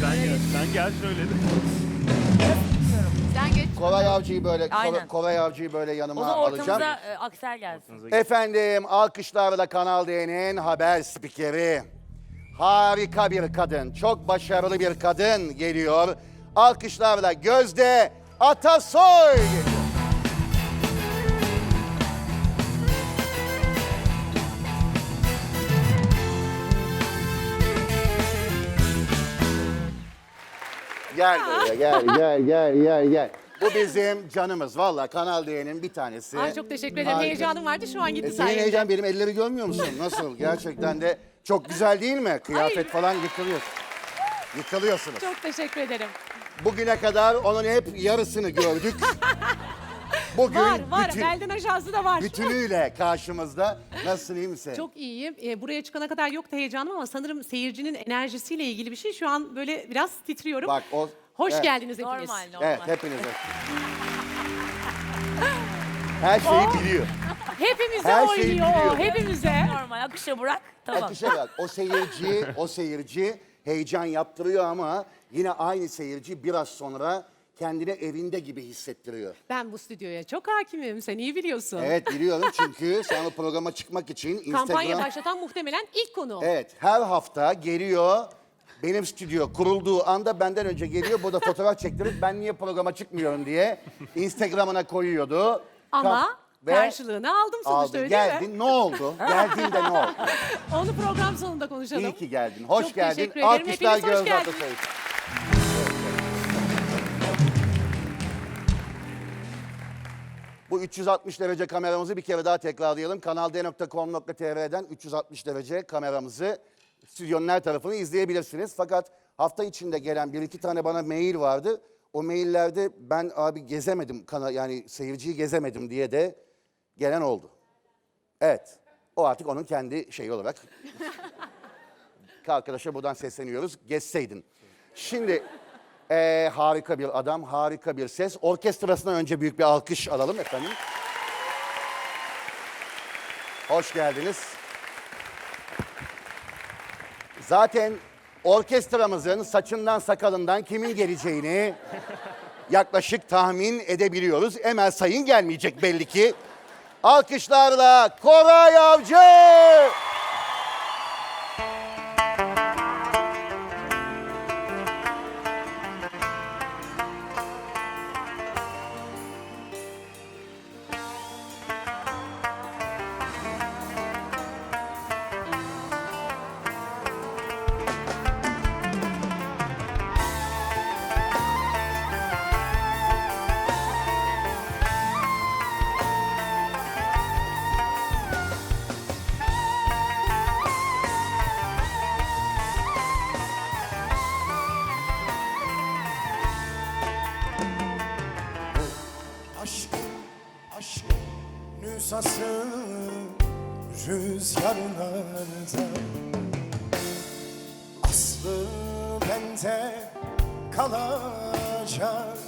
Sen gel, sen gel söyledim. Sen geç. Koray Avcı'yı böyle Aynen. Koray Avcı'yı böyle O yanıma zaman alacağım. ortamıza e, Aksel gelsin. Efendim alkışlarla Kanal D'nin haber spikeri. Harika bir kadın, çok başarılı bir kadın geliyor. Alkışlarla Gözde Atasoy geliyor. Gel buraya, gel, gel, gel, gel, gel. Bu bizim canımız. Valla Kanal D'nin bir tanesi. Ay çok teşekkür ederim. Harika. Heyecanım vardı şu an E, gitti senin sayende. heyecan benim elleri görmüyor musun? Nasıl? Gerçekten de çok güzel değil mi? Kıyafet Ay. falan yıkılıyor. Yıkılıyorsunuz. Çok teşekkür ederim. Bugüne kadar onun hep yarısını gördük. Bugün Var var. bütün- Belden aşağısı da var. bütünüyle karşımızda. Nasılsın iyi misin? Çok iyiyim. Ee, buraya çıkana kadar yoktu heyecanım ama sanırım seyircinin enerjisiyle ilgili bir şey. Şu an böyle biraz titriyorum. Bak o... Hoş Evet. geldiniz hepiniz. Normal normal. Evet hepinize. Her şeyi biliyor. Hepimize Her şeyi oynuyor. biliyor. Hepimize. Normal akışa bırak. Tamam. Akışa bak. O seyirci, o seyirci heyecan yaptırıyor ama yine aynı seyirci biraz sonra kendini evinde gibi hissettiriyor. Ben bu stüdyoya çok hakimim. Sen iyi biliyorsun. Evet biliyorum çünkü sen o programa çıkmak için Instagram... Kampanya başlatan muhtemelen ilk konu. Evet her hafta geliyor benim stüdyo kurulduğu anda benden önce geliyor. Bu da fotoğraf çektirip ben niye programa çıkmıyorum diye Instagram'ına koyuyordu. Ama ve karşılığını aldım sonuçta aldın, öyle geldin mi? ne oldu? Geldiğinde ne oldu? Onu program sonunda konuşalım. İyi ki geldin. Hoş Çok geldin. teşekkür ederim. Hepiniz hoş geldiniz. Bu 360 derece kameramızı bir kere daha tekrarlayalım. kanalde.com.tr'den 360 derece kameramızı stüdyonun her tarafını izleyebilirsiniz. Fakat hafta içinde gelen bir iki tane bana mail vardı. O maillerde ben abi gezemedim, yani seyirciyi gezemedim diye de gelen oldu. Evet, o artık onun kendi şeyi olarak. Arkadaşa buradan sesleniyoruz, gezseydin. Şimdi eee, harika bir adam, harika bir ses. Orkestrasına önce büyük bir alkış alalım efendim. Hoş geldiniz. Zaten orkestramızın saçından sakalından kimin geleceğini yaklaşık tahmin edebiliyoruz. Emel Sayın gelmeyecek belli ki. Alkışlarla Koray Avcı. Nüshası rüzgarlarda. Aslı bende kalacak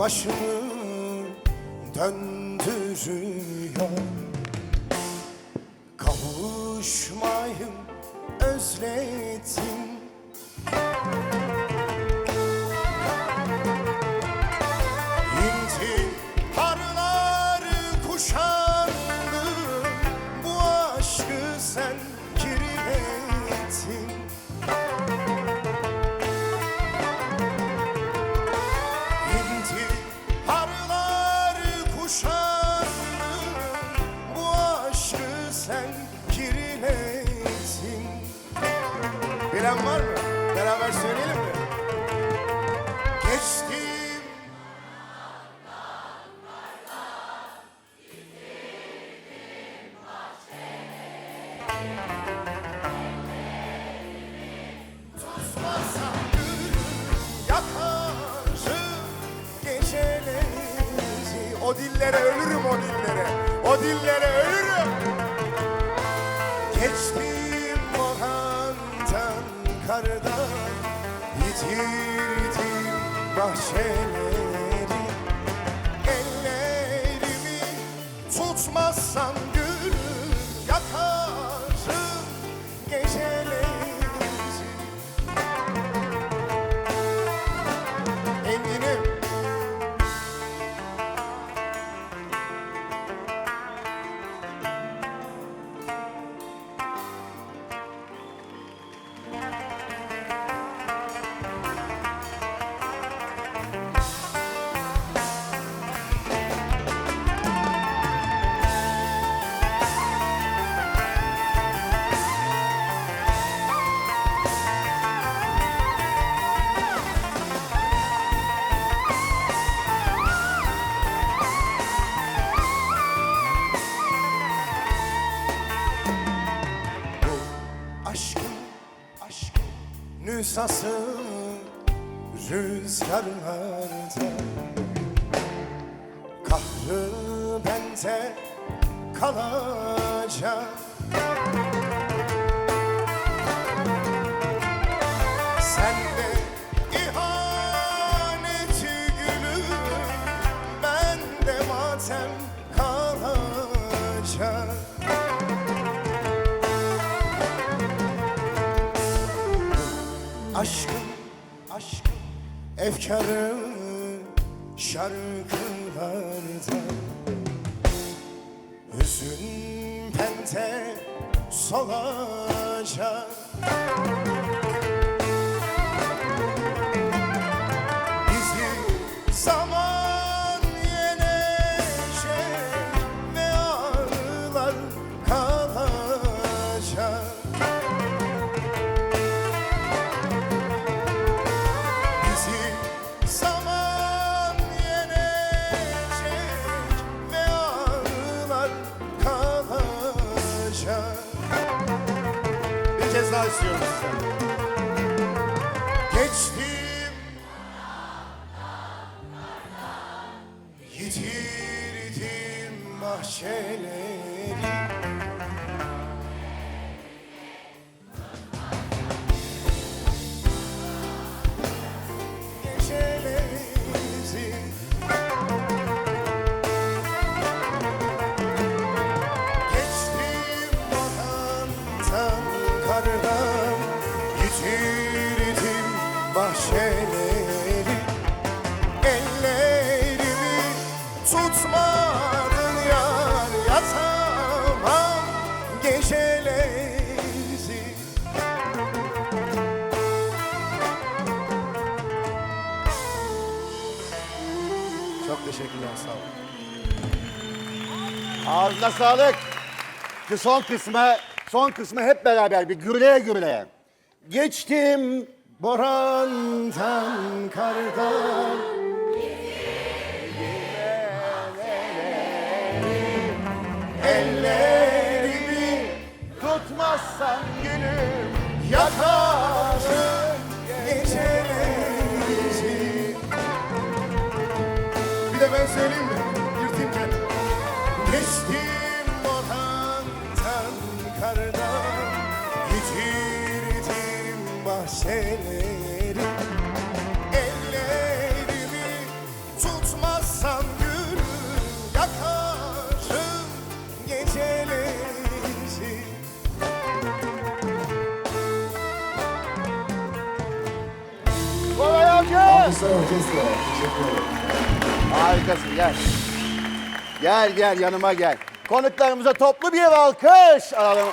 başımı döndürüyor O dillere ölürüm o dillere O dillere ölürüm Geçtim orhandan kardan Yitirdim bahçeleri nüshası rüzgarlarda. Kahrı bende kalacak. Sen efkarım şarkılarda. Hüzün pente solacak Kez tutmadın yar Yatamam geceleri Çok teşekkürler sağ olun. Ağzına sağlık. Şu son kısmı, son kısmı hep beraber bir gürleye gürleye. Geçtim Borandan kardan Ellerimi tutmazsan gülüm. yakarım amca. Harikasın gel. Gel gel yanıma gel. Konuklarımıza toplu bir alkış alalım.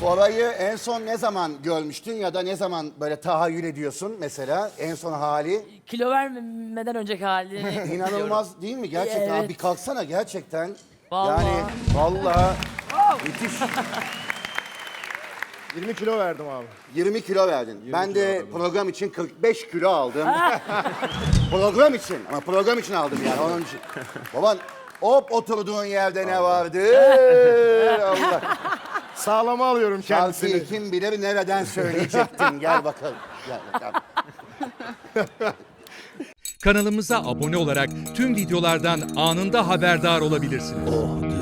Koray'ı en son ne zaman görmüştün ya da ne zaman böyle tahayyül ediyorsun mesela en son hali? Kilo vermeden önceki halini İnanılmaz değil mi gerçekten? Evet. Abi bir kalksana gerçekten. Vallahi. Yani vallahi müthiş. 20 kilo verdim abi. 20 kilo verdin. ben de program için 45 kilo aldım. program için ama program için aldım yani onun için. Baban hop oturduğun yerde ne vardı? Allah. Sağlama alıyorum kendisini. Şarkıyı kim bilir nereden söyleyecektin. Gel bakalım. Gel, gel. Kanalımıza abone olarak tüm videolardan anında haberdar olabilirsiniz.